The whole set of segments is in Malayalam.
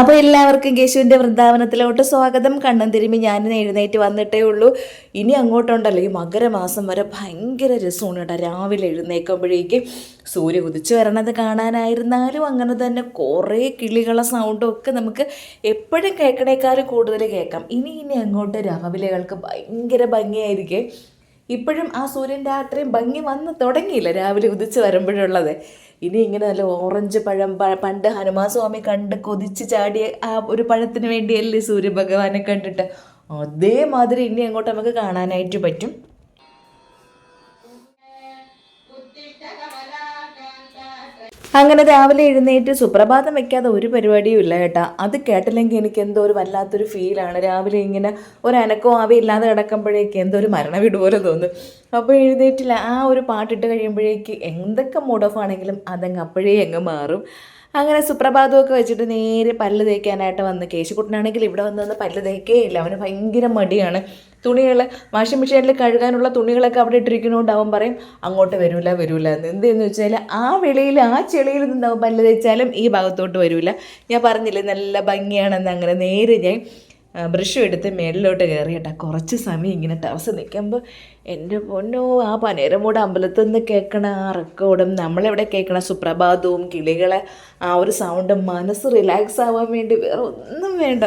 അപ്പോൾ എല്ലാവർക്കും കേശുവിന്റെ വൃന്ദാവനത്തിലോട്ട് സ്വാഗതം. കണ്ണൻ തിരുമ്പി ഞാൻ എഴുന്നേറ്റ് വന്നിട്ടേ ഉള്ളൂ. ഇനി അങ്ങോട്ടുണ്ടല്ലോ. ഈ മകരമാസം വരെ ഭയങ്കര രസമാണ് കേട്ടോ രാവിലെ എഴുന്നേൽക്കുമ്പോഴേക്ക് സൂര്യ ഉദിച്ചു വരണത് കാണാനായിരുന്നാലും അങ്ങനെ തന്നെ കുറേ കിളികളെ സൗണ്ടും ഒക്കെ നമുക്ക് എപ്പോഴും കേൾക്കണേക്കാളും കൂടുതൽ കേൾക്കാം. ഇനി ഇനി അങ്ങോട്ട് രാവിലെകൾക്ക് ഭയങ്കര ഭംഗിയായിരിക്കും. ഇപ്പോഴും ആ സൂര്യന്റെ അത്രയും ഭംഗി വന്ന് തുടങ്ങിയില്ല രാവിലെ ഉദിച്ച് വരുമ്പോഴുള്ളത്. ഇനി ഇങ്ങനെ നല്ല ഓറഞ്ച് പഴം പണ്ട് ഹനുമാൻ സ്വാമി കണ്ട് കൊതിച്ച് ചാടിയ ആ ഒരു പഴത്തിന് വേണ്ടിയല്ലേ സൂര്യഭഗവാനെ കണ്ടിട്ട്. അതേമാതിരി ഇനി അങ്ങോട്ട് നമുക്ക് കാണാനായിട്ട് പറ്റും. അങ്ങനെ രാവിലെ എഴുന്നേറ്റ് സുപ്രഭാതം വെക്കാതെ ഒരു പരിപാടിയും ഇല്ല കേട്ടാ അത് കേട്ടില്ലെങ്കിൽ എനിക്ക് എന്തോ ഒരു വല്ലാത്തൊരു ഫീലാണ് രാവിലെ ഇങ്ങനെ ഒരു അനക്കോ ആവി ഇല്ലാതെ കിടക്കുമ്പോഴേക്ക് എന്തോ ഒരു മരണവീട് പോലെ തോന്നും. അപ്പോൾ എഴുന്നേറ്റില്ല. ആ ഒരു പാട്ടിട്ട് കഴിയുമ്പോഴേക്ക് എന്തൊക്കെ മൂഡ് ഓഫ് ആണെങ്കിലും അതങ്ങ് അപ്പോഴേ അങ്ങ് മാറും. അങ്ങനെ സുപ്രഭാതമൊക്കെ വെച്ചിട്ട് നേരെ പല്ല് തേക്കാനായിട്ട് വന്ന് കേശുക്കുട്ടനാണെങ്കിൽ ഇവിടെ വന്ന് വന്ന് പല്ല് തേക്കേയില്ല. അവന് ഭയങ്കര മടിയാണ്. തുണികൾ വാഷിംഗ് മെഷീനിൽ കഴുകാനുള്ള തുണികളൊക്കെ അവിടെ ഇട്ടിരിക്കുന്നതുകൊണ്ട് അവൻ പറയും അങ്ങോട്ട് വരില്ല വരില്ല എന്ന് എന്തെന്ന് വെച്ചാൽ ആ വെളിയിൽ ആ ചെളിയിൽ നിന്ന് പല്ല് തേച്ചാലും ഈ ഭാഗത്തോട്ട് വരില്ല ഞാൻ പറഞ്ഞില്ലേ നല്ല ഭംഗിയാണെന്ന് അങ്ങനെ നേരെ ഞാൻ ബ്രഷും എടുത്ത് മേളിലോട്ട് കയറി കേട്ടോ. കുറച്ച് സമയം ഇങ്ങനെ ടെറസ് നിൽക്കുമ്പോൾ എന്റെ പൊന്നോ ആ പനേരമൂട് അമ്പലത്തിൽ നിന്ന് കേൾക്കണ ആ റെക്കോർഡും നമ്മളെവിടെ കേൾക്കണ സുപ്രഭാതവും കിളികളെ ആ ഒരു സൗണ്ടും മനസ്സ് റിലാക്സ് ആവാൻ വേണ്ടി വേറെ ഒന്നും വേണ്ട.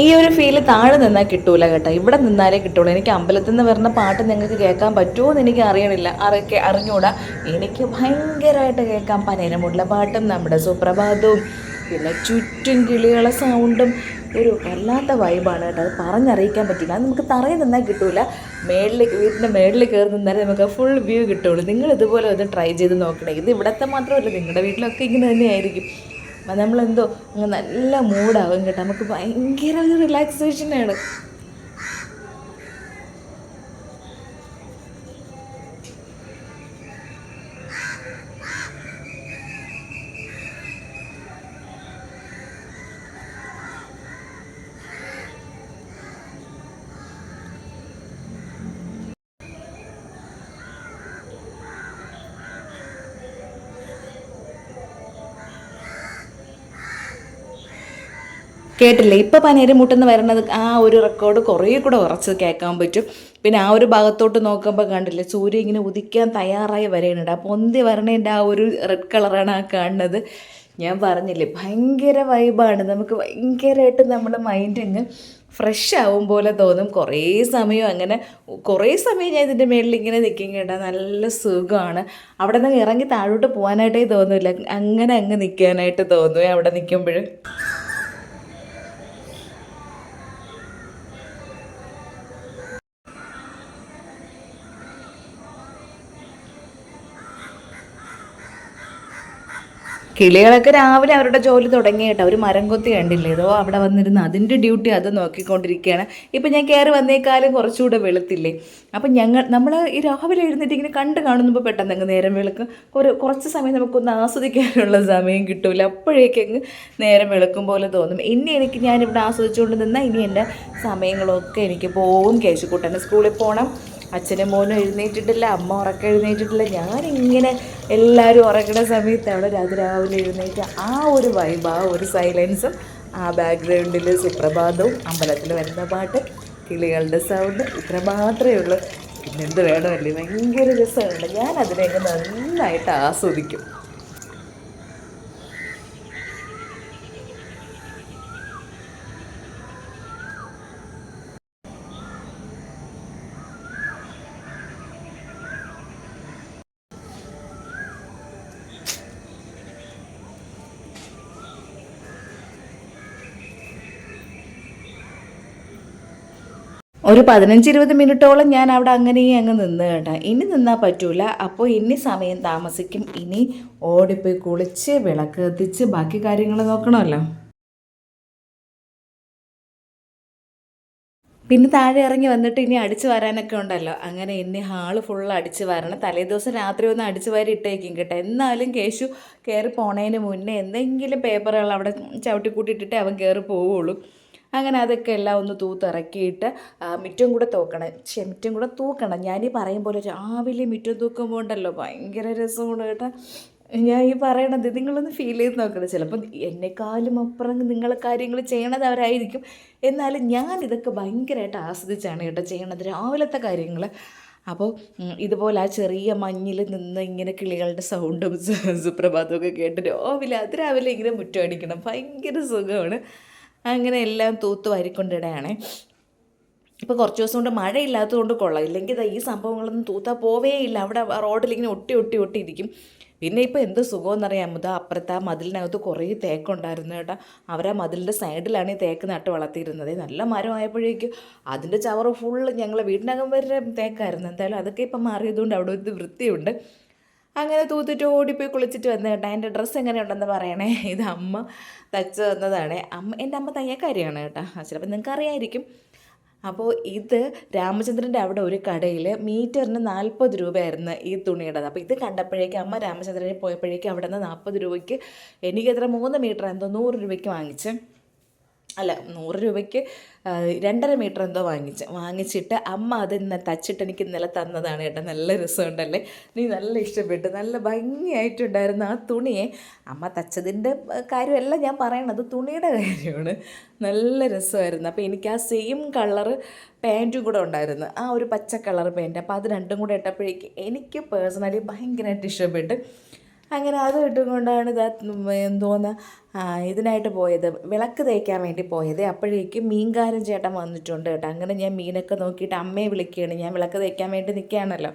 ഈ ഒരു ഫീൽ താഴെ നിന്നാൽ കിട്ടൂല കേട്ടോ. ഇവിടെ നിന്നാലേ കിട്ടുള്ളൂ. എനിക്ക് അമ്പലത്തിൽ നിന്ന് വരുന്ന പാട്ട് നിങ്ങൾക്ക് കേൾക്കാൻ പറ്റുമോ എന്ന് എനിക്ക് അറിയണില്ല. അറിയൊക്കെ അറിഞ്ഞൂടാ. എനിക്ക് ഭയങ്കരമായിട്ട് കേൾക്കാം പനേരമുള്ള പാട്ടും നമ്മുടെ സുപ്രഭാതവും പിന്നെ ചുറ്റും കിളികളെ സൗണ്ടും ഒരു വല്ലാത്ത വൈബാണ് കേട്ടോ. അത് പറഞ്ഞറിയിക്കാൻ പറ്റില്ല. അത് നമുക്ക് തറയിൽ നിന്നാൽ കിട്ടൂല. മേളിൽ വീട്ടിന്റെ മേളിൽ കയറി നിന്നാലേ നമുക്ക് ഫുൾ വ്യൂ കിട്ടുള്ളൂ. നിങ്ങൾ ഇതുപോലെ ഒന്ന് ട്രൈ ചെയ്ത് നോക്കണേ. ഇത് ഇവിടത്തെ മാത്രമല്ല നിങ്ങളുടെ വീട്ടിലൊക്കെ ഇങ്ങനെ തന്നെയായിരിക്കും. നമ്മളെന്തോ അങ്ങ് നല്ല മൂഡാവും കേട്ടോ. നമുക്ക് ഭയങ്കര ഒരു റിലാക്സേഷനാണ് കേട്ടില്ലേ? ഇപ്പം പനേരം മുട്ടെന്ന് വരണത് ആ ഒരു റെക്കോർഡ് കുറേ കൂടെ ഉറച്ച് കേൾക്കാൻ പറ്റും. പിന്നെ ആ ഒരു ഭാഗത്തോട്ട് നോക്കുമ്പോൾ കണ്ടില്ലേ? സൂര്യ ഇങ്ങനെ ഉദിക്കാൻ തയ്യാറായി വരേണ്ട ആ പൊന്തി വരണേന്റെ ആ ഒരു റെഡ് കളറാണ് ആ കാണുന്നത്. ഞാൻ പറഞ്ഞില്ലേ ഭയങ്കര വൈബാണ് നമുക്ക് ഭയങ്കരമായിട്ട് നമ്മുടെ മൈൻഡ് അങ്ങ് ഫ്രഷ് ആവും പോലെ തോന്നും. കുറേ സമയം അങ്ങനെ കുറേ സമയം ഞാൻ ഇതിന്റെ മേളിൽ ഇങ്ങനെ നിൽക്കും കേട്ടോ. നല്ല സുഖമാണ്. അവിടെ നിന്ന് ഇറങ്ങി താഴോട്ട് പോകാനായിട്ടേ തോന്നില്ല അങ്ങനെ അങ്ങ് നിൽക്കാനായിട്ട് തോന്നുവേ അവിടെ നിൽക്കുമ്പോൾ കിളികളൊക്കെ രാവിലെ അവരുടെ ജോലി തുടങ്ങിയിട്ട് അവർ മരം കൊത്തി കണ്ടില്ലേ? ഏതോ അവിടെ വന്നിരുന്ന്. അതിന്റെ ഡ്യൂട്ടി അത് നോക്കിക്കൊണ്ടിരിക്കുകയാണ്. ഇപ്പം ഞാൻ കയറി വന്നേക്കാലും കുറച്ചുകൂടെ വെളുത്തില്ലേ? അപ്പം ഞങ്ങൾ നമ്മൾ ഈ രാവിലെ എഴുന്നേറ്റ് ഇങ്ങനെ കണ്ട് കാണുമ്പോൾ പെട്ടെന്ന് അങ്ങ് നേരം വെളുക്കും. ഒരു കുറച്ച് സമയം നമുക്കൊന്ന് ആസ്വദിക്കാനുള്ള സമയം കിട്ടൂല. അപ്പോഴേക്കങ്ങ് നേരം വെളുക്കും പോലെ തോന്നും. ഇനി എനിക്ക് ഞാനിവിടെ ആസ്വദിച്ചുകൊണ്ട് നിന്നാൽ ഇനി എന്റെ സമയങ്ങളൊക്കെ എനിക്ക് പോവും. കേശുക്കുട്ടന്റെ സ്കൂളിൽ പോകണം അച്ഛനും മോനും എഴുന്നേറ്റിട്ടില്ല അമ്മ ഉറക്കം എഴുന്നേറ്റിട്ടില്ല. ഞാനിങ്ങനെ എല്ലാവരും ഉറക്കുന്ന സമയത്ത് അവിടെ രാത്രി രാവിലെ എഴുന്നേറ്റ് ആ ഒരു വൈബ് ആ ഒരു സൈലൻസും ആ ബാക്ക്ഗ്രൗണ്ടിൽ സുപ്രഭാതവും അമ്പലത്തിൽ വരുന്ന പാട്ട് കിളികളുടെ സൗണ്ട് ഇത്ര മാത്രമേ ഉള്ളൂ. പിന്നെന്ത് വേണമല്ലേ ഭയങ്കര രസമാണ്. ഞാൻ അതിനെയൊക്കെ നന്നായിട്ട് ആസ്വദിക്കും. ഒരു പതിനഞ്ച് ഇരുപത് മിനിറ്റോളം ഞാൻ അവിടെ അങ്ങനെ അങ്ങ് നിന്ന് കേട്ടാ. ഇനി നിന്നാൽ പറ്റൂല. അപ്പോൾ ഇനി സമയം താമസിക്കും. ഇനി ഓടിപ്പോയി കുളിച്ച് വിളക്ക് കത്തിച്ച് ബാക്കി കാര്യങ്ങൾ നോക്കണമല്ലോ. പിന്നെ താഴെ ഇറങ്ങി വന്നിട്ട് ഇനി അടിച്ചു വരാനൊക്കെ ഉണ്ടല്ലോ. അങ്ങനെ ഇനി ഹാൾ ഫുൾ അടിച്ചു വരണം. തലേദിവസം രാത്രി ഒന്ന് അടിച്ചു വാരി ഇട്ടേക്കും കേട്ടോ. എന്നാലും കേശു കയറി പോണേന് മുന്നേ എന്തെങ്കിലും പേപ്പറുകൾ അവിടെ ചവിട്ടി കൂട്ടിയിട്ടിട്ടേ അവൻ കയറി പോവുള്ളൂ. അങ്ങനെ അതൊക്കെ എല്ലാം ഒന്ന് തൂത്തിറക്കിയിട്ട് മിറ്റും കൂടെ തൂക്കണം. ചെ മുറ്റം കൂടെ തൂക്കണം. ഞാനീ പറയും പോലെ രാവിലെ മുറ്റം തൂക്കുമ്പോൾ ഉണ്ടല്ലോ ഭയങ്കര രസമാണ് കേട്ടോ. ഞാൻ ഈ പറയണത് നിങ്ങളൊന്ന് ഫീൽ ചെയ്ത് നോക്കണം. ചിലപ്പോൾ എന്നെക്കാളും അപ്പുറം നിങ്ങൾ കാര്യങ്ങൾ ചെയ്യണത് അവരായിരിക്കും. എന്നാലും ഞാൻ ഇതൊക്കെ ഭയങ്കരമായിട്ട് ആസ്വദിച്ചാണ് കേട്ടോ ചെയ്യണത് രാവിലത്തെ കാര്യങ്ങൾ. അപ്പോൾ ഇതുപോലെ ആ ചെറിയ മഞ്ഞിൽ നിന്ന് ഇങ്ങനെ കിളികളുടെ സൗണ്ടും സു- സുപ്രഭാതവും ഒക്കെ കേട്ട് രാവിലെ അത് രാവിലെ ഇങ്ങനെ മുറ്റം അടിക്കണം. ഭയങ്കര സുഖമാണ്. അങ്ങനെ എല്ലാം തൂത്ത് വാരിക്കൊണ്ടിടയാണ്. ഇപ്പോൾ കുറച്ച് ദിവസം കൊണ്ട് മഴയില്ലാത്തതുകൊണ്ട് കൊള്ളാം. ഇല്ലെങ്കിൽ ഈ സംഭവങ്ങളൊന്നും തൂത്താൽ പോവേ ഇല്ല. അവിടെ റോഡിലിങ്ങനെ ഒട്ടി ഒട്ടി ഒട്ടി ഇരിക്കും. പിന്നെ ഇപ്പോൾ എന്ത് സുഖമെന്നറിയാമോ? ഇതാ അപ്പുറത്ത് ആ മതിലിനകത്ത് കുറേ തേക്കുണ്ടായിരുന്നു കേട്ടോ. അവരാ മതിലിന്റെ സൈഡിലാണ് ഈ തേക്ക് നട്ട് വളർത്തിയിരുന്നത്. നല്ല മരമായപ്പോഴേക്കും അതിന്റെ ചവറ് ഫുള്ള് ഞങ്ങളെ വീടിനകം വരെ തേക്കായിരുന്നു. എന്തായാലും അതൊക്കെ ഇപ്പം മാറിയതുകൊണ്ട് അവിടെ ഒരു വൃത്തിയുണ്ട്. അങ്ങനെ തൂത്തിട്ട് ഓടിപ്പോയി കുളിച്ചിട്ട് വന്നു കേട്ടോ. എന്റെ ഡ്രസ്സ് എങ്ങനെയുണ്ടെന്ന് പറയണേ. ഇത് അമ്മ തച്ച് തന്നതാണ്. അമ്മ എന്റെ അമ്മ തയ്യക്കാരിയാണ് കേട്ടോ. ചിലപ്പോൾ നിങ്ങൾക്ക് അറിയായിരിക്കും. അപ്പോൾ ഇത് രാമചന്ദ്രന്റെ അവിടെ ഒരു കടയിൽ മീറ്ററിന് നാൽപ്പത് രൂപയായിരുന്നു ഈ തുണിയുടേത്. അപ്പോൾ ഇത് കണ്ടപ്പോഴേക്കും അമ്മ രാമചന്ദ്രനെ പോയപ്പോഴേക്കും അവിടെ നിന്ന് നാൽപ്പത് രൂപയ്ക്ക് എനിക്ക് എത്ര മൂന്ന് മീറ്റർ എന്തോ നൂറ് രൂപയ്ക്ക് വാങ്ങിച്ച്. അല്ല നൂറ് രൂപയ്ക്ക് രണ്ടര മീറ്റർ എന്തോ വാങ്ങിച്ച് വാങ്ങിച്ചിട്ട് അമ്മ അത് തച്ചിട്ട് എനിക്ക് ഇന്നലെ തന്നതാണ് കേട്ടോ. നല്ല രസമുണ്ടല്ലേ? നീ നല്ല ഇഷ്ടപ്പെട്ടു. നല്ല ഭംഗിയായിട്ടുണ്ടായിരുന്നു ആ തുണിയെ. അമ്മ തച്ചതിന്റെ കാര്യമല്ല ഞാൻ പറയണത് തുണിയുടെ കാര്യമാണ്. നല്ല രസമായിരുന്നു. അപ്പോൾ എനിക്ക് ആ സെയിം കളർ പാന്റും കൂടെ ഉണ്ടായിരുന്നു. ആ ഒരു പച്ച കളർ പാന്റ് അപ്പോൾ അത് രണ്ടും കൂടെ ഇട്ടപ്പോഴേക്ക് എനിക്ക് പേഴ്സണലി ഭയങ്കരമായിട്ട് ഇഷ്ടപ്പെട്ടു. അങ്ങനെ അത് ഇട്ടുകൊണ്ടാണ് ഇതാ എന്തോന്ന് ഇതിനായിട്ട് പോയത്. വിളക്ക് തേക്കാൻ വേണ്ടി പോയത്. അപ്പോഴേക്കും മീൻകാരൻ ചേട്ടൻ വന്നിട്ടുണ്ട് കേട്ടോ. അങ്ങനെ ഞാൻ മീനൊക്കെ നോക്കിയിട്ട് അമ്മയെ വിളിക്കുകയാണ്. ഞാൻ വിളക്ക് തേക്കാൻ വേണ്ടി നിൽക്കുകയാണല്ലോ.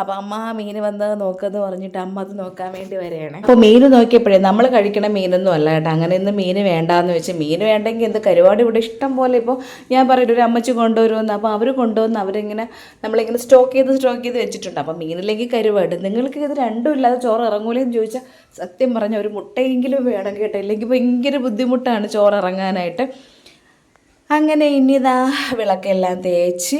അപ്പോൾ അമ്മ ആ മീൻ വന്ന് നോക്കുമെന്ന് പറഞ്ഞിട്ട് അമ്മ അത് നോക്കാൻ വേണ്ടി വരികയാണ്. അപ്പോൾ മീൻ നോക്കിയപ്പോഴേ നമ്മൾ കഴിക്കണ മീനൊന്നും അല്ല കേട്ടോ. അങ്ങനെ ഇന്ന് മീൻ വേണ്ടാന്ന് വെച്ച് മീൻ വേണ്ടെങ്കിൽ എന്ത് കരുവാട് ഇവിടെ ഇഷ്ടം പോലെ ഇപ്പോൾ ഞാൻ പറയും ഒരു അമ്മച്ചി കൊണ്ടുവരുമെന്ന്. അപ്പോൾ അവർ കൊണ്ടുവന്ന് അവരിങ്ങനെ നമ്മളിങ്ങനെ സ്റ്റോക്ക് ചെയ്ത് സ്റ്റോക്ക് ചെയ്ത് വെച്ചിട്ടുണ്ട്. അപ്പോൾ മീനിലേക്ക് കരുവാട്. നിങ്ങൾക്ക് ഇത് രണ്ടും ഇല്ലാതെ ചോറ് ഇറങ്ങൂലെന്ന് ചോദിച്ചാൽ സത്യം പറഞ്ഞ ഒരു മുട്ടയെങ്കിലും വേണം കേട്ടോ. ഇല്ലെങ്കിൽ ഭയങ്കര ബുദ്ധിമുട്ടാണ് ചോറ് ഇറങ്ങാനായിട്ട്. അങ്ങനെ ഇനി ഇതാ വിളക്കെല്ലാം തേച്ച്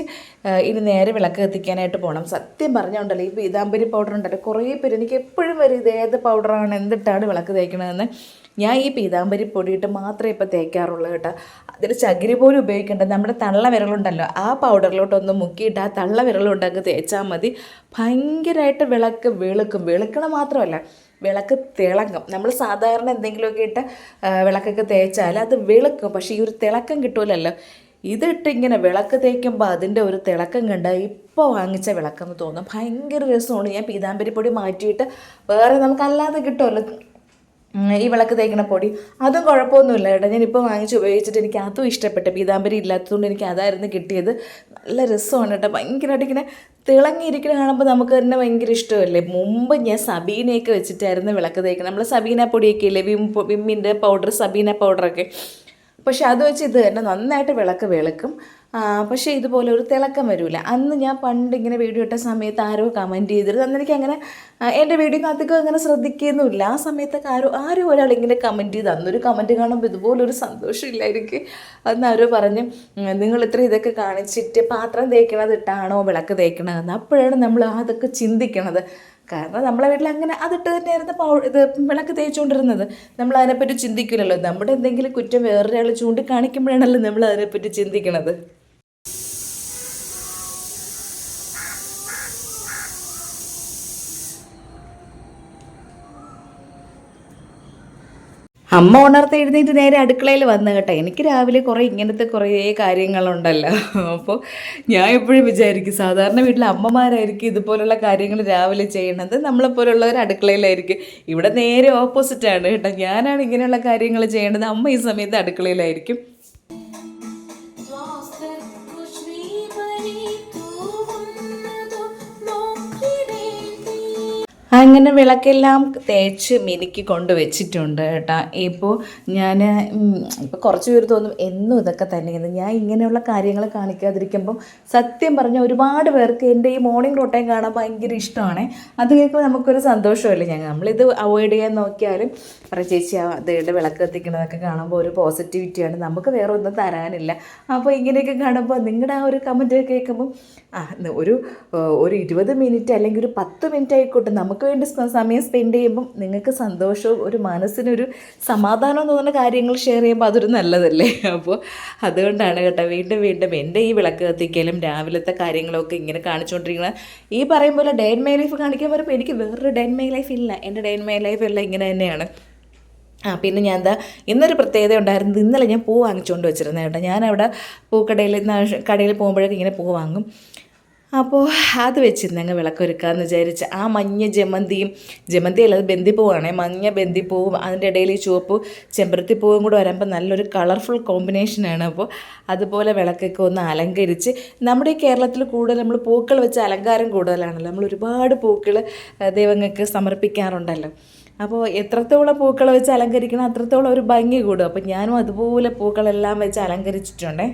ഇനി നേരെ വിളക്ക് കത്തിക്കാനായിട്ട് പോകണം സത്യം പറഞ്ഞുണ്ടല്ലോ ഈ പീതാമ്പരി പൗഡർ ഉണ്ടല്ലോ. കുറേ പേര് എനിക്ക് എപ്പോഴും വരും ഇത് ഏത് പൗഡറാണ് എന്തിട്ടാണ് വിളക്ക് തേക്കണതെന്ന്? ഞാൻ ഈ പീതാമ്പരി പൊടിയിട്ട് മാത്രമേ ഇപ്പോൾ തേക്കാറുള്ളൂ കേട്ടോ. അതിൽ ചകിരി പോലും ഉപയോഗിക്കേണ്ട. നമ്മുടെ തള്ള വിരലുണ്ടല്ലോ ആ പൗഡറിലോട്ടൊന്ന് മുക്കിയിട്ട് ആ തള്ള വിരലുണ്ടങ്ങ് തേച്ചാൽ മതി. ഭയങ്കരമായിട്ട് വിളക്ക് വെളുക്കും. വെളുക്കണ മാത്രമല്ല വിളക്ക് തിളങ്ങും. നമ്മൾ സാധാരണ എന്തെങ്കിലുമൊക്കെ ഇട്ട് വിളക്കൊക്കെ തേച്ചാൽ അത് വിളക്കും. പക്ഷേ ഈ ഒരു തിളക്കം കിട്ടൂലല്ലോ. ഇതിട്ട് ഇങ്ങനെ വിളക്ക് തേക്കുമ്പോൾ അതിന്റെ ഒരു തിളക്കം കണ്ട ഇപ്പോൾ വാങ്ങിച്ച വിളക്കെന്ന് തോന്നും. ഭയങ്കര രസമാണ്. ഞാൻ പീതാമ്പരിപ്പൊടി മാറ്റിയിട്ട് വേറെ നമുക്കല്ലാതെ കിട്ടുമല്ലോ. ഈ വിളക്ക് തേക്കണ പൊടി. അതും കുഴപ്പമൊന്നുമില്ല കേട്ടോ. ഞാനിപ്പോൾ വാങ്ങിച്ച് ഉപയോഗിച്ചിട്ട് എനിക്ക് അതും ഇഷ്ടപ്പെട്ടു. പീതാമ്പരി ഇല്ലാത്തതുകൊണ്ട് എനിക്ക് അതായിരുന്നു കിട്ടിയത്. നല്ല രസമാണ് കേട്ടോ. ഭയങ്കരമായിട്ട് ഇങ്ങനെ തിളങ്ങിയിരിക്കുന്ന കാണുമ്പോൾ നമുക്ക് തന്നെ ഭയങ്കര ഇഷ്ടമല്ലേ? മുമ്പ് ഞാൻ സബീനയൊക്കെ വെച്ചിട്ടായിരുന്നു വിളക്ക് തേക്കുന്നത്. നമ്മൾ സബീന പൊടിയൊക്കെ ഇല്ലേ? വിം വിമ്മിന്റെ പൗഡർ സബീന പൗഡറൊക്കെ. പക്ഷെ അത് വെച്ച് ഇത് തന്നെ നന്നായിട്ട് വിളക്ക് വിളക്കും. പക്ഷേ ഇതുപോലെ ഒരു തിളക്കം വരില്ല അന്ന് ഞാൻ പണ്ട് ഇങ്ങനെ വീഡിയോ ഇട്ട സമയത്ത് ആരോ കമന്റ് ചെയ്തിരുന്നു. അന്ന് എനിക്ക് അങ്ങനെ എന്റെ വീഡിയോ വീഡിയോക്കകത്തേക്കും അങ്ങനെ ശ്രദ്ധിക്കുന്നില്ല ആ സമയത്തൊക്കെ ആരോ ആരോ ഒരാൾ ഇങ്ങനെ കമന്റ് ചെയ്ത്. അന്നൊരു കമന്റ് കാണുമ്പോൾ ഇതുപോലൊരു സന്തോഷമില്ല എനിക്ക് അന്ന് ആരോ പറഞ്ഞ് നിങ്ങൾ ഇത്ര ഇതൊക്കെ കാണിച്ചിട്ട് പാത്രം തേക്കണത് ഇട്ടാണോ വിളക്ക് തേക്കണതെന്ന്? അപ്പോഴാണ് നമ്മൾ അതൊക്കെ ചിന്തിക്കണത്. കാരണം നമ്മളെ വീട്ടിൽ അങ്ങനെ അതിട്ട് തന്നെയായിരുന്നു പൗ ഇത് വിളക്ക് തേച്ചുകൊണ്ടിരുന്നത്. നമ്മൾ അതിനെപ്പറ്റി ചിന്തിക്കില്ലല്ലോ. നമ്മുടെ എന്തെങ്കിലും കുറ്റം വേറൊരാൾ ചൂണ്ടിക്കാണിക്കുമ്പോഴാണല്ലോ നമ്മൾ അതിനെപ്പറ്റി ചിന്തിക്കണത്. അമ്മ ഉണർത്ത് എഴുന്നേറ്റ് നേരെ അടുക്കളയിൽ വന്നു കേട്ടോ. എനിക്ക് രാവിലെ കുറേ ഇങ്ങനത്തെ കുറേ കാര്യങ്ങളുണ്ടല്ലോ. അപ്പോൾ ഞാൻ എപ്പോഴും വിചാരിക്കും സാധാരണ വീട്ടിലെ അമ്മമാരായിരിക്കും ഇതുപോലുള്ള കാര്യങ്ങൾ രാവിലെ ചെയ്യണത്. നമ്മളെപ്പോലുള്ളവർ അടുക്കളയിലായിരിക്കും. ഇവിടെ നേരെ ഓപ്പോസിറ്റാണ് കേട്ടോ. ഞാനാണ് ഇങ്ങനെയുള്ള കാര്യങ്ങൾ ചെയ്യേണ്ടത്. അമ്മ ഈ സമയത്ത് അടുക്കളയിലായിരിക്കും. അങ്ങനെ വിളക്കെല്ലാം തേച്ച് മിനുക്കി കൊണ്ട് വെച്ചിട്ടുണ്ട് കേട്ടോ. ഇപ്പോൾ ഞാൻ ഇപ്പോൾ കുറച്ച് പേര് തോന്നും എന്നും ഇതൊക്കെ തന്നെയെന്ന്. ഞാൻ ഇങ്ങനെയുള്ള കാര്യങ്ങൾ കാണിക്കാതിരിക്കുമ്പം സത്യം പറഞ്ഞ ഒരുപാട് പേർക്ക് എന്റെ ഈ മോർണിംഗ് റൊട്ടൈൻ കാണാൻ ഭയങ്കര ഇഷ്ടമാണ്. അത് കേൾക്കുമ്പോൾ നമുക്കൊരു സന്തോഷമല്ലേ ഞങ്ങൾ നമ്മളിത് അവോയ്ഡ് ചെയ്യാൻ നോക്കിയാലും പറയും ചേച്ചി അതേടെ വിളക്ക് കത്തിക്കണതൊക്കെ കാണുമ്പോൾ ഒരു പോസിറ്റിവിറ്റിയാണ് നമുക്ക് വേറെ ഒന്നും തരാനില്ല. അപ്പോൾ ഇങ്ങനെയൊക്കെ കാണുമ്പോൾ നിങ്ങളുടെ ആ ഒരു കമന്റ് കേൾക്കുമ്പോൾ ആ ഒരു ഒരു ഇരുപത് മിനിറ്റ് അല്ലെങ്കിൽ ഒരു പത്ത് മിനിറ്റ് ആയിക്കോട്ടെ നമുക്ക് വേണ്ടി സ- സമയം സ്പെൻഡ് ചെയ്യുമ്പം നിങ്ങൾക്ക് സന്തോഷവും ഒരു മനസ്സിനൊരു സമാധാനവും തോന്നുന്ന കാര്യങ്ങൾ ഷെയർ ചെയ്യുമ്പോൾ അതൊരു നല്ലതല്ലേ? അപ്പോൾ അതുകൊണ്ടാണ് കേട്ടോ വീണ്ടും വീണ്ടും എന്റെ ഈ വിളക്ക് കത്തിക്കലും രാവിലത്തെ കാര്യങ്ങളൊക്കെ ഇങ്ങനെ കാണിച്ചുകൊണ്ടിരിക്കുന്നത്. ഈ പറയും പോലെ ഡേ മൈ ലൈഫ് കാണിക്കാൻ പറയുമ്പോൾ എനിക്ക് വേറൊരു ഡേ മൈ ലൈഫ് ഇല്ല. എന്റെ ഡേ മൈ ലൈഫ് എല്ലാം ഇങ്ങനെ തന്നെയാണ്. ആ പിന്നെ ഞാൻ എന്താ ഇന്നൊരു പ്രത്യേകത ഉണ്ടായിരുന്നു. ഇന്നലെ ഞാൻ പൂ വാങ്ങിച്ചുകൊണ്ട് കേട്ടോ. ഞാനവിടെ പൂക്കടയിൽ കടയിൽ പോകുമ്പോഴൊക്കെ ഇങ്ങനെ പൂ വാങ്ങും. അപ്പോൾ അത് വെച്ചിരുന്നങ്ങ് വിളക്കൊരുക്കാമെന്ന് വിചാരിച്ച് ആ മഞ്ഞ ജമന്തിയും ജമന്തി അത് ബന്ദിപ്പൂവാണേ മഞ്ഞ ബന്ദിപ്പൂവും അതിന്റെ ഇടയിൽ ഈ ചുവപ്പ് ചെമ്പരത്തിപ്പൂവും കൂടെ വരുമ്പോൾ നല്ലൊരു കളർഫുൾ കോമ്പിനേഷനാണ് അപ്പോൾ അതുപോലെ വിളക്കൊക്കെ ഒന്ന് അലങ്കരിച്ച് നമ്മുടെ കേരളത്തിൽ കൂടുതൽ നമ്മൾ പൂക്കൾ വെച്ച് അലങ്കാരം കൂടുതലാണല്ലോ. നമ്മൾ ഒരുപാട് പൂക്കൾ ദൈവങ്ങൾക്ക് സമർപ്പിക്കാറുണ്ടല്ലോ. അപ്പോൾ എത്രത്തോളം പൂക്കൾ വെച്ച് അലങ്കരിക്കണം അത്രത്തോളം ഒരു ഭംഗി കൂടും. അപ്പോൾ ഞാനും അതുപോലെ പൂക്കളെല്ലാം വെച്ച് അലങ്കരിച്ചിട്ടുണ്ടേ.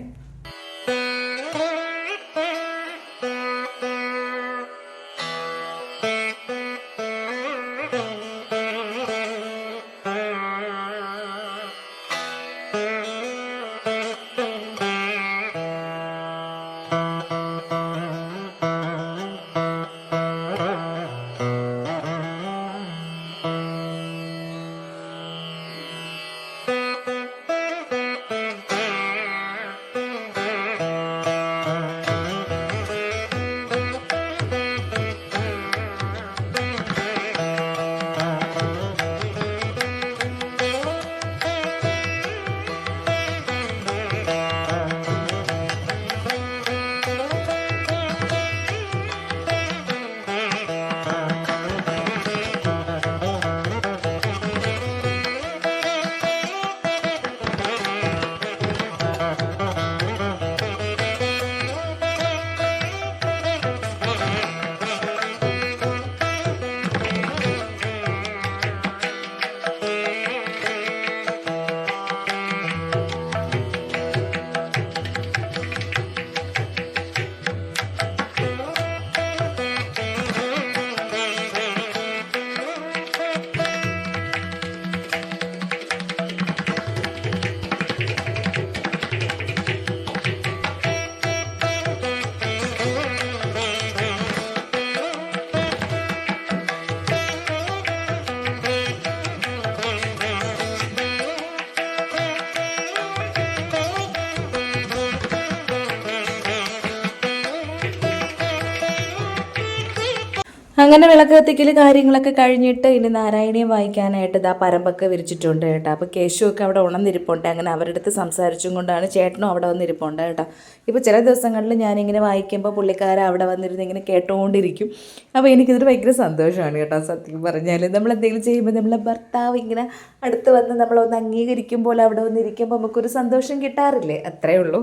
അങ്ങനെ വിളക്ക് കത്തിക്കൽ കാര്യങ്ങളൊക്കെ കഴിഞ്ഞിട്ട് ഇനി നാരായണീയം വായിക്കാനായിട്ട് ഇതാ പരമ്പൊക്കെ വിരിച്ചിട്ടുണ്ട് കേട്ടോ. അപ്പോൾ കേശുവൊക്കെ അവിടെ ഉണർന്നിരിപ്പുണ്ട്. അങ്ങനെ അവരുടെ അടുത്ത് സംസാരിച്ചും കൊണ്ടാണ് ചേട്ടനും അവിടെ വന്നിരിപ്പുണ്ട് കേട്ടോ. ഇപ്പോൾ ചില ദിവസങ്ങളിൽ ഞാനിങ്ങനെ വായിക്കുമ്പോൾ പുള്ളിക്കാരൻ അവിടെ വന്നിരുന്ന് ഇങ്ങനെ കേട്ടുകൊണ്ടിരിക്കും അപ്പോൾ എനിക്കിതൊരു ഭയങ്കര സന്തോഷമാണ് കേട്ടോ സത്യം പറഞ്ഞാൽ നമ്മൾ എന്തെങ്കിലും ചെയ്യുമ്പോൾ നമ്മളെ ഭർത്താവ് ഇങ്ങനെ അടുത്ത് വന്ന് നമ്മളൊന്ന് അംഗീകരിക്കുമ്പോൾ അവിടെ വന്നിരിക്കുമ്പോൾ നമുക്കൊരു സന്തോഷം കിട്ടാറില്ലേ? അത്രേ ഉള്ളൂ.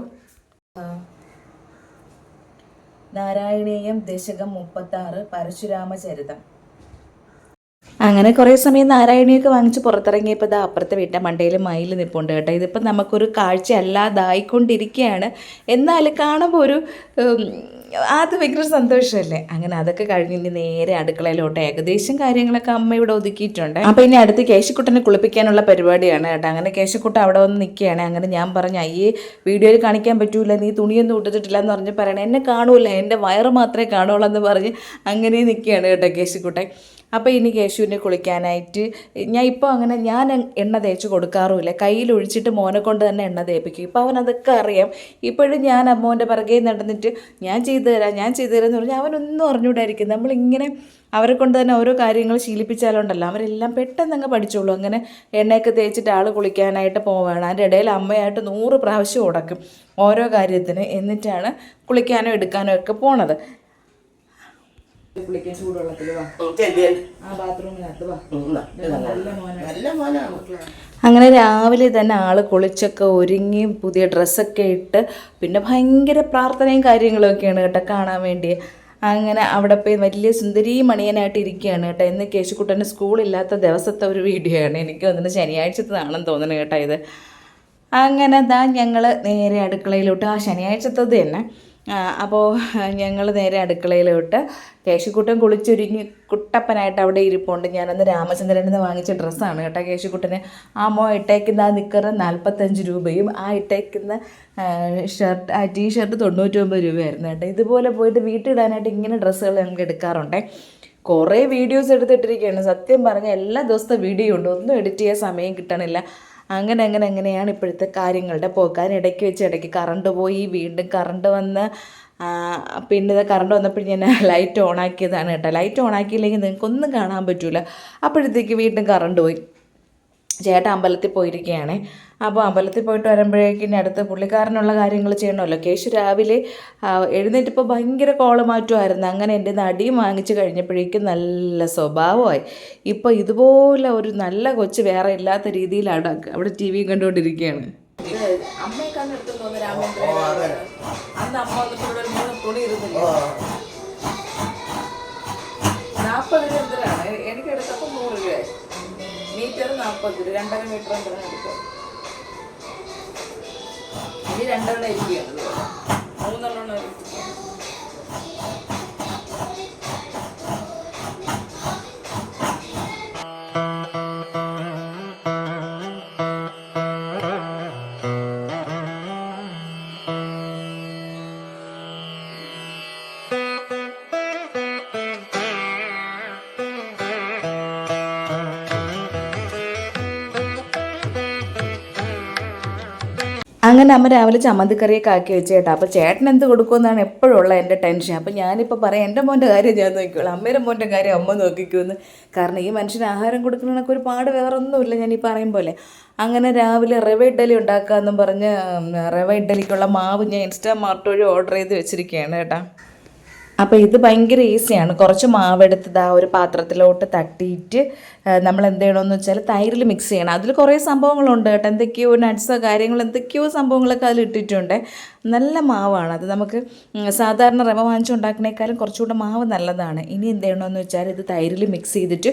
നാരായണീയം ദശകം ആറ് പരശുരാമചരിതം. അങ്ങനെ കുറേ സമയം നാരായണിയൊക്കെ വാങ്ങിച്ച് പുറത്തിറങ്ങിയപ്പോൾ ഇതാ അപ്പുറത്തെ വീട്ടിൽ മണ്ടയിൽ മയിൽ നിൽപ്പുണ്ട് കേട്ടോ. ഇതിപ്പോൾ നമുക്കൊരു കാഴ്ച അല്ലാതായിക്കൊണ്ടിരിക്കുകയാണ് എന്നാൽ കാണുമ്പോൾ ഒരു അത് ഭയങ്കര സന്തോഷമല്ലേ അങ്ങനെ അതൊക്കെ കഴിഞ്ഞ് നേരെ അടുക്കളയിലോട്ട് ഏകദേശം കാര്യങ്ങളൊക്കെ അമ്മ ഇവിടെ ഒതുക്കിയിട്ടുണ്ട്. അപ്പോൾ ഇനി അടുത്ത് കേശക്കുട്ടനെ കുളിപ്പിക്കാനുള്ള പരിപാടിയാണ് കേട്ടോ. അങ്ങനെ കേശക്കുട്ട അവിടെ വന്ന് നിൽക്കുകയാണ് അങ്ങനെ ഞാൻ പറഞ്ഞു അയ്യേ വീഡിയോയിൽ കാണിക്കാൻ പറ്റൂല നീ തുണിയൊന്നും ഇട്ടിട്ടില്ല എന്ന് പറഞ്ഞ് പറയണേ. എന്നെ കാണൂല എന്റെ വയറ് മാത്രമേ കാണുള്ളൂ എന്ന് പറഞ്ഞ് അങ്ങനെ നിൽക്കുകയാണ് കേട്ടോ കേശക്കുട്ടൻ. അപ്പോൾ ഇനി കേശുവിനെ കുളിക്കാനായിട്ട് ഞാൻ ഇപ്പോൾ അങ്ങനെ ഞാൻ എണ്ണ തേച്ച് കൊടുക്കാറുമില്ല. കയ്യിൽ ഒഴിച്ചിട്ട് മോനെ കൊണ്ട് തന്നെ എണ്ണ തേപ്പിക്കും. ഇപ്പോൾ അവനതൊക്കെ അറിയാം. ഇപ്പോഴും ഞാൻ അമ്മോന്റെ പിറകെ നടന്നിട്ട് ഞാൻ ചെയ്തു തരാം ഞാൻ ചെയ്തു തരാം എന്ന് പറഞ്ഞാൽ അവനൊന്നും അറിഞ്ഞുകൂടായിരിക്കും. നമ്മളിങ്ങനെ അവരെ കൊണ്ട് തന്നെ ഓരോ കാര്യങ്ങൾ ശീലിപ്പിച്ചാലുണ്ടല്ലോ. അവരെല്ലാം പെട്ടെന്ന് അങ്ങ് പഠിച്ചോളൂ. അങ്ങനെ എണ്ണയൊക്കെ തേച്ചിട്ട് ആൾ കുളിക്കാനായിട്ട് പോവുകയാണ്. അതിന്റെ ഇടയിൽ അമ്മയായിട്ട് നൂറ് പ്രാവശ്യം ഉടക്കും ഓരോ കാര്യത്തിന്. എന്നിട്ടാണ് കുളിക്കാനോ എടുക്കാനോ ഒക്കെ പോണത്. കുളിക്കാൻ ചൂടുവെള്ളത്തിൽ വാ. ആ ബാത്റൂമിനകത്ത് വാ. നല്ല മോനാണ്. നല്ല മോനാണ്. അങ്ങനെ രാവിലെ തന്നെ ആൾ കുളിച്ചൊക്കെ ഒരുങ്ങി പുതിയ ഡ്രസ്സൊക്കെ ഇട്ട് പിന്നെ ഭയങ്കര പ്രാർത്ഥനയും കാര്യങ്ങളൊക്കെയാണ് കേട്ടോ കാണാൻ വേണ്ടി. അങ്ങനെ അവിടെ പോയി വലിയ സുന്ദരി മണിയനായിട്ട് ഇരിക്കുകയാണ് കേട്ടോ. ഇന്ന് കേശുക്കുട്ടന്റെ സ്കൂളില്ലാത്ത ദിവസത്തെ ഒരു വീഡിയോ ആണ്. എനിക്ക് വന്നിട്ട് ശനിയാഴ്ചത്തതാണെന്ന് തോന്നുന്നു കേട്ടോ ഇത്. അങ്ങനെ ദാ ഞങ്ങൾ നേരെ അടുക്കളയിലോട്ട്. ആ ശനിയാഴ്ചത്തത് തന്നെ അപ്പോൾ ഞങ്ങൾ നേരെ അടുക്കളയിലോട്ട് കേശുക്കുട്ടൻ കുളിച്ചൊരുങ്ങി. കുട്ടപ്പനായിട്ട് അവിടെ ഇരിപ്പുണ്ട്. ഞാനന്ന് രാമചന്ദ്രനിൽ നിന്ന് വാങ്ങിച്ച ഡ്രസ്സാണ് കേട്ടോ കേശുക്കുട്ടന്. ആ മോ ഇട്ടേക്കുന്ന ആ നിക്കറ് നാൽപ്പത്തഞ്ച് രൂപയും ആ ഇട്ടേക്കുന്ന ഷർട്ട് ആ ടീ ഷർട്ട് തൊണ്ണൂറ്റൊമ്പത് രൂപയായിരുന്നു കേട്ടോ. ഇതുപോലെ പോയിട്ട് വീട്ടിലിടാനായിട്ട് ഇങ്ങനെ ഡ്രസ്സുകൾ ഞങ്ങൾക്ക് എടുക്കാറുണ്ട്. കുറേ വീഡിയോസ് എടുത്തിട്ടിരിക്കുകയാണ്. സത്യം പറഞ്ഞാൽ എല്ലാ ദിവസത്തെ വീഡിയോ ഉണ്ട്. ഒന്നും എഡിറ്റ് ചെയ്യാൻ സമയം കിട്ടണില്ല. അങ്ങനെ അങ്ങനെ അങ്ങനെയാണ് ഇപ്പോഴത്തെ കാര്യങ്ങളുടെ പോക്കാൻ ഇടയ്ക്ക് വെച്ച് ഇടയ്ക്ക് കറണ്ട് പോയി വീണ്ടും കറണ്ട് വന്ന് പിന്നെ ഇത് കറണ്ട് വന്നപ്പോൾ ഞാൻ ലൈറ്റ് ഓൺ ആക്കിയതാണ് കേട്ടോ. ലൈറ്റ് ഓൺ ആക്കിയില്ലെങ്കിൽ നിങ്ങൾക്കൊന്നും കാണാൻ പറ്റില്ല അപ്പോഴത്തേക്ക് വീണ്ടും കറണ്ട് പോയി. ചേട്ടാ അമ്പലത്തിൽ പോയിരിക്കുകയാണ്. അപ്പോൾ അമ്പലത്തിൽ പോയിട്ട് വരുമ്പോഴേക്കും ഇനി അടുത്ത് പുള്ളിക്കാരനുള്ള കാര്യങ്ങൾ ചെയ്യണമല്ലോ. കേശു രാവിലെ എഴുന്നേറ്റപ്പോൾ ഭയങ്കര കോൾ മാറ്റുമായിരുന്നു അങ്ങനെ എന്റെ നടിയും വാങ്ങിച്ച് കഴിഞ്ഞപ്പോഴേക്കും നല്ല സ്വഭാവമായി. ഇപ്പോൾ ഇതുപോലെ ഒരു നല്ല കൊച്ച് വേറെ ഇല്ലാത്ത രീതിയിലാണ് അവിടെ ടി വി കണ്ടുകൊണ്ടിരിക്കുകയാണ്. അമ്മയെക്കാണ് എടുത്തു രൂപ എനിക്ക് എടുത്തപ്പോൾ നൂറ് രൂപയായി മീറ്റർ നാൽപ്പത് രൂപ രണ്ടര മീറ്റർ എന്തിനാണ് എടുക്കുക ഇനി രണ്ടെണ്ണം ഇരിക്കുകയാണ്. മൂന്നെണ്ണം അങ്ങനെ അമ്മ രാവിലെ ചമ്മന്തിക്കറിയൊക്കെ ആക്കി വെച്ച് ചേട്ടാ അപ്പോൾ ചേട്ടൻ എന്ത് കൊടുക്കുമെന്നാണ് എപ്പോഴും ഉള്ള എന്റെ ടെൻഷൻ. അപ്പോൾ ഞാനിപ്പോൾ പറയാം എന്റെ മോന്റെ കാര്യം ഞാൻ നോക്കിക്കോളാം. അമ്മയുടെ മോന്റെ കാര്യം അമ്മ നോക്കിക്കുമെന്ന് കാരണം ഈ മനുഷ്യന് ആഹാരം കൊടുക്കുന്നതിനൊക്കെ ഒരു പാട് വേറെ ഒന്നുമില്ല ഞാൻ ഈ പറയും പോലെ. അങ്ങനെ രാവിലെ റവ ഇഡ്ഡലി ഉണ്ടാക്കാമെന്നും പറഞ്ഞ് റവ ഇഡ്ഡലിക്കുള്ള മാവ് ഞാൻ ഇൻസ്റ്റാ മാർട്ട് വഴി ഓർഡർ ചെയ്ത് വെച്ചിരിക്കുകയാണ് കേട്ടാ. അപ്പോൾ ഇത് ഭയങ്കര ഈസിയാണ്. കുറച്ച് മാവെടുത്തത് ആ ഒരു പാത്രത്തിലോട്ട് തട്ടിയിട്ട് നമ്മൾ എന്ത് ചെയ്യണമെന്ന് വെച്ചാൽ തൈരിൽ മിക്സ് ചെയ്യണം. അതിൽ കുറേ സംഭവങ്ങളുണ്ട് കേട്ടോ. എന്തൊക്കെയോ നട്ട്സോ കാര്യങ്ങൾ എന്തൊക്കെയോ സംഭവങ്ങളൊക്കെ അതിൽ ഇട്ടിട്ടുണ്ട്. നല്ല മാവാണ്. അത് നമുക്ക് സാധാരണ റവ വാങ്ങിച്ചുണ്ടാക്കണേക്കാളും കുറച്ചുകൂടെ മാവ് നല്ലതാണ്. ഇനി എന്ത് ചെയ്യണമെന്ന് വെച്ചാൽ ഇത് തൈരിൽ മിക്സ് ചെയ്തിട്ട്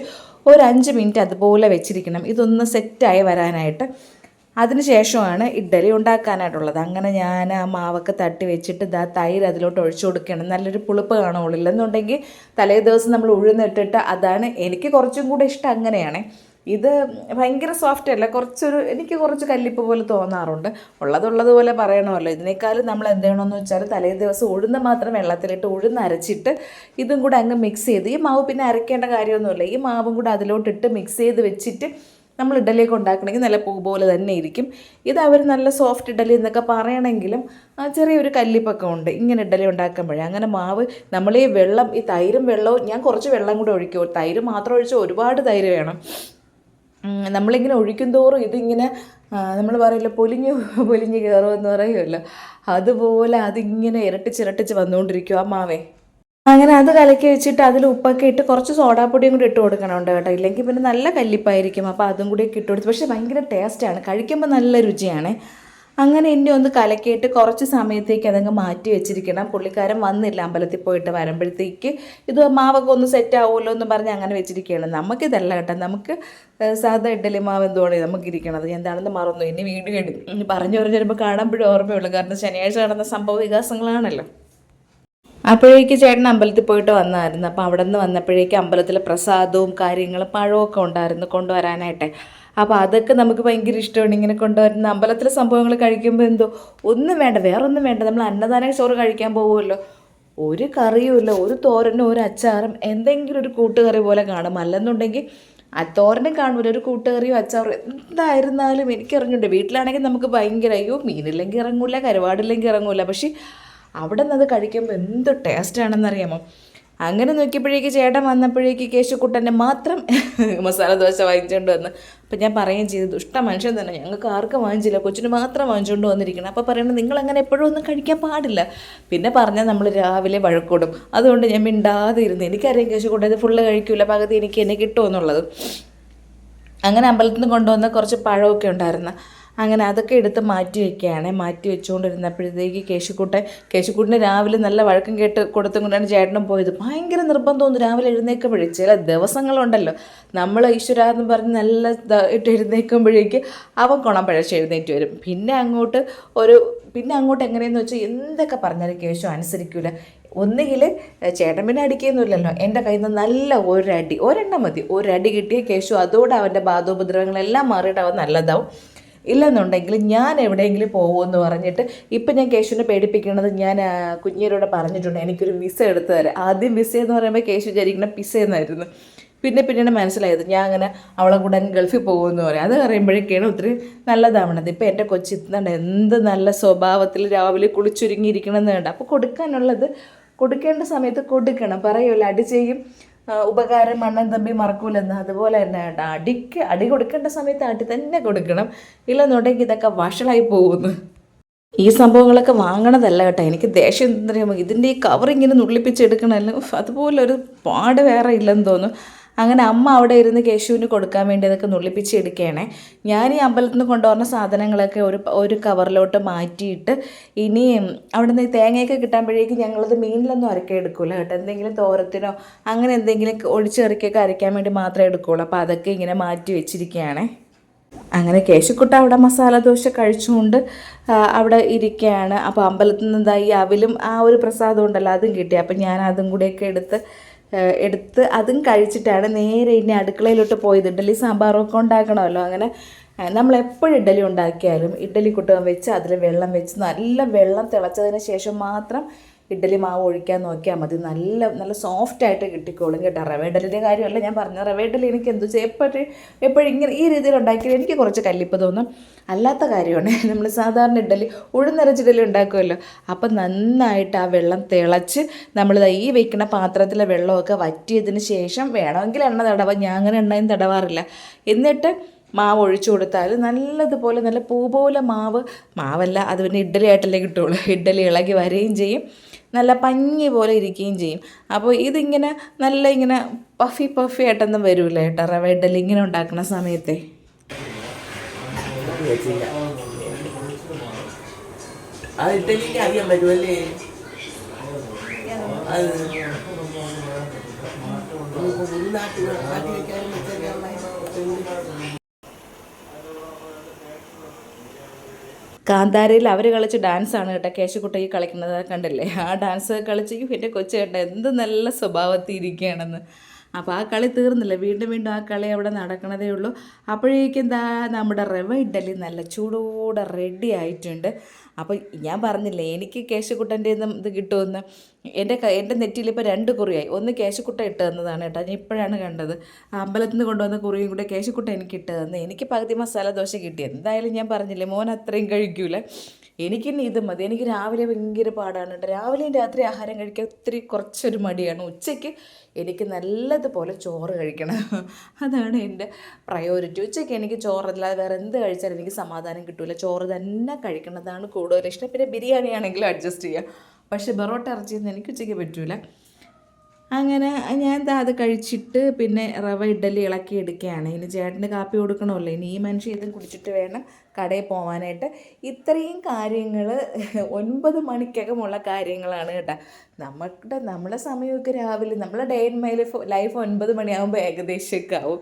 ഒരു അഞ്ച് മിനിറ്റ് അതുപോലെ വെച്ചിരിക്കണം. ഇതൊന്ന് സെറ്റായി വരാനായിട്ട്. അതിനുശേഷമാണ് ഇഡ്ഡലി ഉണ്ടാക്കാനായിട്ടുള്ളത്. അങ്ങനെ ഞാൻ ആ മാവൊക്കെ തട്ടി വെച്ചിട്ട് ഇതാ തൈര് അതിലോട്ട് ഒഴിച്ചു കൊടുക്കണം നല്ലൊരു പുളിപ്പ് കാണുള്ളൂ ഇല്ലെന്നുണ്ടെങ്കിൽ തലേ ദിവസം നമ്മൾ ഉഴുന്നിട്ടിട്ട് അതാണ് എനിക്ക് കുറച്ചും കൂടെ ഇഷ്ടം അങ്ങനെയാണ്. ഇത് ഭയങ്കര സോഫ്റ്റ് അല്ല കുറച്ചൊരു എനിക്ക് കുറച്ച് കല്ലിപ്പ് പോലെ തോന്നാറുണ്ട്. ഉള്ളതുള്ളതുപോലെ പറയണമല്ലോ. ഇതിനേക്കാളും നമ്മൾ എന്ത് ചെയ്യണമെന്ന് വെച്ചാൽ തലേ ദിവസം ഉഴുന്ന് മാത്രം വെള്ളത്തിലിട്ട് ഉഴുന്ന് അരച്ചിട്ട് ഇതും കൂടെ അങ്ങ് മിക്സ് ചെയ്ത്. ഈ മാവ് പിന്നെ അരയ്ക്കേണ്ട കാര്യമൊന്നുമില്ല. ഈ മാവും കൂടെ അതിലോട്ടിട്ട് മിക്സ് ചെയ്ത് വെച്ചിട്ട് നമ്മൾ ഇഡലിയൊക്കെ ഉണ്ടാക്കണമെങ്കിൽ നല്ല പൂ പോലെ തന്നെ ഇരിക്കും. ഇത് അവർ നല്ല സോഫ്റ്റ് ഇഡലി എന്നൊക്കെ പറയണമെങ്കിലും ചെറിയൊരു കല്ലിപ്പൊക്കെ ഉണ്ട്. ഇങ്ങനെ ഇഡലി ഉണ്ടാക്കുമ്പോഴേ അങ്ങനെ മാവ് നമ്മൾ ഈ വെള്ളം ഈ തൈരും വെള്ളവും ഞാൻ കുറച്ച് വെള്ളം കൂടെ ഒഴിക്കും. തൈര് മാത്രം ഒഴിച്ച് ഒരുപാട് തൈര് വേണം. നമ്മളിങ്ങനെ ഒഴിക്കും തോറും ഇതിങ്ങനെ നമ്മൾ പറയില്ല പൊലിഞ്ഞ് പൊലിഞ്ഞ് കയറുമെന്ന് പറയുമല്ലോ. അതുപോലെ അതിങ്ങനെ ഇരട്ടിച്ചിരട്ടിച്ച് വന്നുകൊണ്ടിരിക്കും ആ മാവേ. അങ്ങനെ അത് കലക്കി വെച്ചിട്ട് അതിൽ ഉപ്പൊക്കെ ഇട്ട് കുറച്ച് സോഡാപ്പൊടിയും കൂടി ഇട്ട് കൊടുക്കണമുണ്ട് കേട്ടോ ഇല്ലെങ്കിൽ പിന്നെ നല്ല കല്ലിപ്പായിരിക്കും. അപ്പോൾ അതും കൂടി ഒക്കെ ഇട്ട് കൊടുത്ത് പക്ഷേ ഭയങ്കര ടേസ്റ്റാണ് കഴിക്കുമ്പോൾ നല്ല രുചിയാണ്. അങ്ങനെ എന്നെ ഒന്ന് കലക്കിയിട്ട് കുറച്ച് സമയത്തേക്ക് അതങ്ങ് മാറ്റി വെച്ചിരിക്കണം. പുള്ളിക്കാരൻ വന്നില്ല അമ്പലത്തിൽ പോയിട്ട് വരുമ്പോഴത്തേക്ക്. ഇത് മാവൊക്കെ ഒന്ന് സെറ്റ് ആവുമല്ലോ എന്ന് പറഞ്ഞ് അങ്ങനെ വെച്ചിരിക്കുകയാണ്. നമുക്കിതല്ല കേട്ടോ. നമുക്ക് സാധാ ഇഡ്ഡലി മാവ് എന്തുകൊണ്ട് നമുക്കിരിക്കണത് എന്താണെന്ന് മറന്നു. ഇനി വീണ്ടും പറഞ്ഞു പറഞ്ഞു വരുമ്പോൾ കാണുമ്പോഴും ഓർമ്മയുള്ളൂ. കാരണം ശനിയാഴ്ച നടന്ന സംഭവ വികാസങ്ങളാണല്ലോ. അപ്പോഴേക്ക് ചേട്ടൻ അമ്പലത്തിൽ പോയിട്ട് വന്നായിരുന്നു. അപ്പോൾ അവിടെ നിന്ന് വന്നപ്പോഴേക്ക് അമ്പലത്തിലെ പ്രസാദവും കാര്യങ്ങളും പഴമൊക്കെ ഉണ്ടായിരുന്നു കൊണ്ടുവരാനായിട്ട്. അപ്പോൾ അതൊക്കെ നമുക്ക് ഭയങ്കര ഇഷ്ടമാണ് ഇങ്ങനെ കൊണ്ടുവരുന്ന അമ്പലത്തിലെ സംഭവങ്ങൾ കഴിക്കുമ്പോൾ എന്തോ ഒന്നും വേണ്ട വേറൊന്നും വേണ്ട. നമ്മൾ അന്നദാന ചോറ് കഴിക്കാൻ പോകുമല്ലോ ഒരു കറിയും ഇല്ല ഒരു തോരനും ഒരു അച്ചാറും എന്തെങ്കിലും ഒരു കൂട്ടുകറി പോലെ കാണും. അല്ലെന്നുണ്ടെങ്കിൽ ആ തോരനും കാണുമല്ലോ ഒരു കൂട്ടുകറിയോ അച്ചാറോ എന്തായിരുന്നാലും എനിക്കറിഞ്ഞുണ്ട് വീട്ടിലാണെങ്കിൽ നമുക്ക് ഭയങ്കര അയ്യോ മീനില്ലെങ്കിൽ ഇറങ്ങൂല കരുവാടില്ലെങ്കിൽ ഇറങ്ങൂല. പക്ഷേ അവിടെ നിന്ന് അത് കഴിക്കുമ്പോൾ എന്ത് ടേസ്റ്റാണെന്നറിയാമോ അങ്ങനെ നോക്കിയപ്പോഴേക്ക് ചേട്ടൻ വന്നപ്പോഴേക്ക് കേശുക്കുട്ടനെ മാത്രം മസാല ദോശ വാങ്ങിച്ചുകൊണ്ട് വന്ന്. അപ്പം ഞാൻ പറയുകയും ചെയ്തു ദുഷ്ട മനുഷ്യൻ തന്നെ ഞങ്ങൾക്ക് ആർക്കും വാങ്ങിച്ചില്ല കൊച്ചിന് മാത്രം വാങ്ങിച്ചുകൊണ്ട് വന്നിരിക്കണം. അപ്പോൾ പറയുന്നത് നിങ്ങൾ അങ്ങനെ എപ്പോഴും ഒന്നും കഴിക്കാൻ പാടില്ല. പിന്നെ പറഞ്ഞാൽ നമ്മൾ രാവിലെ വഴക്കൂടും. അതുകൊണ്ട് ഞാൻ മിണ്ടാതെ ഇരുന്നു എനിക്കറിയാം കേശുക്കുട്ടൻ ഇത് ഫുള്ള് കഴിക്കില്ല പകുതി എനിക്ക് എന്നെ കിട്ടുമെന്നുള്ളത് അങ്ങനെ അമ്പലത്തിൽ നിന്ന് കൊണ്ടുവന്ന കുറച്ച് പഴമൊക്കെ ഉണ്ടായിരുന്നു. അങ്ങനെ അതൊക്കെ എടുത്ത് മാറ്റി വയ്ക്കുകയാണ് മാറ്റി വെച്ചുകൊണ്ടിരുന്നപ്പോഴത്തേക്ക് കേശുക്കുട്ടൻ കേശുക്കുട്ടിന് രാവിലെ നല്ല വഴക്കം കേട്ട് കൊടുത്തും കൊണ്ടാണ് ചേട്ടനും പോയത്. ഭയങ്കര നിർബന്ധമൊന്നും രാവിലെ എഴുന്നേൽക്കുമ്പോഴേ ചില ദിവസങ്ങളുണ്ടല്ലോ. നമ്മൾ ഈശ്വര പറഞ്ഞ് നല്ല ഇട്ട് എഴുന്നേൽക്കുമ്പോഴേക്ക് അവൻ കുണം പഴച്ച് എഴുന്നേറ്റ് വരും. പിന്നെ അങ്ങോട്ട് ഒരു പിന്നെ അങ്ങോട്ട് എങ്ങനെയെന്ന് വെച്ചാൽ എന്തൊക്കെ പറഞ്ഞാലും കേശു അനുസരിക്കൂല. ഒന്നുകിൽ ചേട്ടൻ പിന്നെ അടിക്കുകയൊന്നുമില്ലല്ലോ എന്റെ കയ്യിൽ നിന്ന് നല്ല ഒരടി ഒരെണ്ണം മതി. ഒരടി കിട്ടിയ കേശു അതോടെ അവന്റെ ബാധോപദ്രവങ്ങളെല്ലാം മാറിയിട്ട് അവൻ നല്ലതാവും. ഇല്ലെന്നുണ്ടെങ്കിൽ ഞാൻ എവിടെയെങ്കിലും പോകുമെന്ന് പറഞ്ഞിട്ട് ഇപ്പം ഞാൻ കേശുവിനെ പേടിപ്പിക്കുന്നത് ഞാൻ കുഞ്ഞിനോട് പറഞ്ഞിട്ടുണ്ട്. എനിക്കൊരു വിസ എടുത്ത് തരാം ആദ്യം വിസ എന്ന് പറയുമ്പോൾ കേശു വിചാരിക്കുന്ന പിസ എന്നായിരുന്നു പിന്നെ പിന്നീട് മനസ്സിലായത് ഞാൻ അങ്ങനെ അവളെ കൂടെ ഗൾഫിൽ പോകുമെന്ന് പറയും. അത് പറയുമ്പോഴേക്കാണ് ഒത്തിരി നല്ലതാവണത്. ഇപ്പം എന്റെ കൊച്ചി എന്ത് നല്ല സ്വഭാവത്തിൽ രാവിലെ കുളിച്ചൊരുങ്ങിയിരിക്കണമെന്ന് കണ്ട. അപ്പോൾ കൊടുക്കാനുള്ളത് കൊടുക്കേണ്ട സമയത്ത് കൊടുക്കണം. പറയുമല്ലോ അടി ചെയ്യും. ഉപകാരം മണ്ണൻ തമ്പി മറക്കൂലെന്ന്. അതുപോലെ തന്നെ അടിക്ക് അടി കൊടുക്കേണ്ട സമയത്ത് അടി തന്നെ കൊടുക്കണം. ഇല്ലെന്നുണ്ടെങ്കിൽ ഇതൊക്കെ വഷളായി പോകുന്നു. ഈ സംഭവങ്ങളൊക്കെ വാങ്ങണതല്ല കേട്ടോ. എനിക്ക് ദേഷ്യം ഇതിന്റെ ഈ കവർ ഇങ്ങനെ നുള്ളിപ്പിച്ചെടുക്കണമല്ലോ അതുപോലൊരു പാട് വേറെ ഇല്ലെന്ന് തോന്നുന്നു. അങ്ങനെ അമ്മ അവിടെ ഇരുന്ന് കേശുവിന് കൊടുക്കാൻ വേണ്ടി അതൊക്കെ നുള്ളിപ്പിച്ച് എടുക്കുകയാണേ. ഞാൻ ഈ അമ്പലത്തിൽ നിന്ന് കൊണ്ടുവന്ന സാധനങ്ങളൊക്കെ ഒരു ഒരു കവറിലോട്ട് മാറ്റിയിട്ട് ഇനി അവിടെ നിന്ന് തേങ്ങയൊക്കെ കിട്ടാമ്പോഴേക്കും ഞങ്ങളത് മീനിലൊന്നും അരക്കാൻ എടുക്കില്ല കേട്ടോ. എന്തെങ്കിലും തോരത്തിനോ അങ്ങനെ എന്തെങ്കിലും ഒഴിച്ചിറക്കിയൊക്കെ അരയ്ക്കാൻ വേണ്ടി മാത്രമേ എടുക്കുകയുള്ളൂ അപ്പോൾ അതൊക്കെ ഇങ്ങനെ മാറ്റി വെച്ചിരിക്കുകയാണേ. അങ്ങനെ കേശുക്കുട്ട അവിടെ മസാല ദോശ കഴിച്ചുകൊണ്ട് അവിടെ ഇരിക്കുകയാണ്. അപ്പോൾ അമ്പലത്തിൽ ഈ അവിലും ആ ഒരു പ്രസാദം ഉണ്ടല്ലോ അതും കിട്ടി. അപ്പം ഞാൻ അതും കൂടെയൊക്കെ എടുത്ത് എടുത്ത് അതും കഴിച്ചിട്ടാണ് നേരെ ഇനി അടുക്കളയിലോട്ട് പോയത്. ഇഡ്ഡലി സാമ്പാറൊക്കെ ഉണ്ടാക്കണമല്ലോ. അങ്ങനെ നമ്മളെപ്പോഴും ഇഡ്ഡലി ഉണ്ടാക്കിയാലും ഇഡ്ഡലി കുട്ടകം വെച്ച് അതിൽ വെള്ളം വെച്ച് നല്ല വെള്ളം തിളച്ചതിന് ശേഷം മാത്രം ഇഡ്ഡലി മാവ് ഒഴിക്കാൻ നോക്കിയാൽ മതി. നല്ല നല്ല സോഫ്റ്റ് ആയിട്ട് കിട്ടിക്കോളും കേട്ടോ. റവ ഇഡലിന്റെ കാര്യമല്ല ഞാൻ പറഞ്ഞ റവ ഇഡലി എനിക്ക് എന്ത് എപ്പോഴും എപ്പോഴും ഇങ്ങനെ ഈ രീതിയിൽ ഉണ്ടാക്കിയാൽ എനിക്ക് കുറച്ച് കല്ലിപ്പ് തോന്നും. അല്ലാത്ത കാര്യമാണ്. നമ്മൾ സാധാരണ ഇഡലി ഉഴുന്നരച്ച് ഇഡലി ഉണ്ടാക്കുമല്ലോ. അപ്പം നന്നായിട്ട് ആ വെള്ളം തിളച്ച് നമ്മൾ ഈ വെക്കുന്ന പാത്രത്തിലെ വെള്ളമൊക്കെ വറ്റിയതിന് ശേഷം വേണമെങ്കിൽ എണ്ണ തടവാം. ഞാൻ അങ്ങനെ എണ്ണയും തടവാറില്ല. എന്നിട്ട് മാവ് ഒഴിച്ചു കൊടുത്താൽ നല്ലതുപോലെ നല്ല പൂ പോലെ മാവ് മാവല്ല അത് പിന്നെ ഇഡ്ഡലി ആയിട്ടല്ലേ കിട്ടുള്ളൂ ഇഡ്ഡലി ഇളകി വരികയും ചെയ്യും നല്ല പഞ്ഞി പോലെ ഇരിക്കുകയും ചെയ്യും അപ്പോൾ ഇതിങ്ങനെ നല്ല ഇങ്ങനെ പഫി പഫി ആയിട്ടൊന്നും വരില്ല കേട്ടോ റവ ഇഡ്ഡലി ഇങ്ങനെ ഉണ്ടാക്കുന്ന സമയത്തെ അറിയാൻ പറ്റുമല്ലേ അത് നാട്ടിൽ കാന്താരയിൽ അവർ കളിച്ച ആണ് കേട്ടോ കേശക്കുട്ടയ്ക്ക് കളിക്കുന്നത്. കണ്ടില്ലേ? ആ ഡാൻസ് കളിച്ച് എന്റെ കൊച്ചു കേട്ടോ എന്ത് നല്ല സ്വഭാവത്തിൽ ഇരിക്കുകയാണെന്ന് അപ്പോൾ ആ കളി തീർന്നില്ല. വീണ്ടും വീണ്ടും ആ കളി അവിടെ നടക്കണതേ ഉള്ളൂ. അപ്പോഴേക്കും എന്താ നമ്മുടെ റവ ഇഡ്ഡലി നല്ല ചൂടോടെ റെഡി ആയിട്ടുണ്ട്. അപ്പോൾ ഞാൻ പറഞ്ഞില്ലേ എനിക്ക് കേശക്കുട്ടന്റെ ഇത് കിട്ടുമെന്ന്. എന്റെ എന്റെ നെറ്റിയിൽ ഇപ്പോൾ രണ്ട് കുറിയായി. ഒന്ന് കേശക്കുട്ട ഇട്ട് തന്നതാണ് കേട്ടോ. ഞാൻ ഇപ്പോഴാണ് കണ്ടത്. അമ്പലത്തിൽ നിന്ന് കൊണ്ടുവന്ന കുറിയും കൂടെ കേശക്കുട്ട എനിക്ക് ഇട്ട് തന്നെ. എനിക്ക് പകുതി മസാല ദോശ കിട്ടി. എന്തായാലും ഞാൻ പറഞ്ഞില്ലേ മോൻ അത്രയും കഴിക്കൂല. എനിക്കിനി ഇത് മതി. എനിക്ക് രാവിലെ ഭയങ്കര പാടാണ് രാവിലെയും രാത്രി ആഹാരം കഴിക്കാൻ ഒത്തിരി കുറച്ചൊരു മടിയാണ്. ഉച്ചയ്ക്ക് എനിക്ക് നല്ലതുപോലെ ചോറ് കഴിക്കണം. അതാണ് എന്റെ പ്രയോറിറ്റി ഉച്ചയ്ക്ക് എനിക്ക് ചോറല്ലാതെ വേറെ എന്ത് കഴിച്ചാലും എനിക്ക് സമാധാനം കിട്ടില്ല ചോറ് തന്നെ കഴിക്കണതാണ് കൂടുതൽ ഇഷ്ടം. പിന്നെ ബിരിയാണി ആണെങ്കിലും അഡ്ജസ്റ്റ് ചെയ്യാം. പക്ഷേ ബറോട്ട ഇറച്ചിയൊന്നും എനിക്ക് ഉച്ചയ്ക്ക് പറ്റൂല. അങ്ങനെ ഞാൻ അത് കഴിച്ചിട്ട് പിന്നെ റവ ഇഡലി ഇളക്കി എടുക്കുകയാണ്. ഇനി ചേട്ടന് കാപ്പി കൊടുക്കണമല്ലോ. ഇനി ഈ മനുഷ്യ ഇതും കുടിച്ചിട്ട് വേണം കടയിൽ പോവാനായിട്ട്. ഇത്രയും കാര്യങ്ങൾ ഒൻപത് മണിക്കകമുള്ള കാര്യങ്ങളാണ് കേട്ടോ. നമ്മുടെ നമ്മളെ സമയമൊക്കെ രാവിലെ നമ്മളെ day in my life life ഒൻപത് മണിയാകുമ്പോൾ ഏകദേശമൊക്കെ ആവും.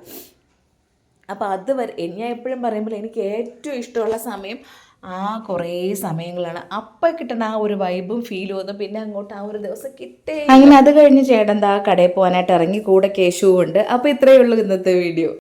അപ്പോൾ അതുവരെ ഞാൻ എപ്പോഴും പറയുമ്പോൾ എനിക്ക് ഏറ്റവും ഇഷ്ടമുള്ള സമയം ആ കുറേ സമയങ്ങളാണ്. അപ്പം കിട്ടുന്ന ആ ഒരു വൈബും ഫീലും ഒന്നും പിന്നെ അങ്ങോട്ട് ആ ഒരു ദിവസം കിട്ടേ അങ്ങനെ അത് കഴിഞ്ഞ് ചേട്ടൻ ആ കടയിൽ പോകാനായിട്ട് ഇറങ്ങി കൂടെ കേശുവും ഉണ്ട് അപ്പോൾ ഇത്രയേ ഉള്ളൂ ഇന്നത്തെ വീഡിയോ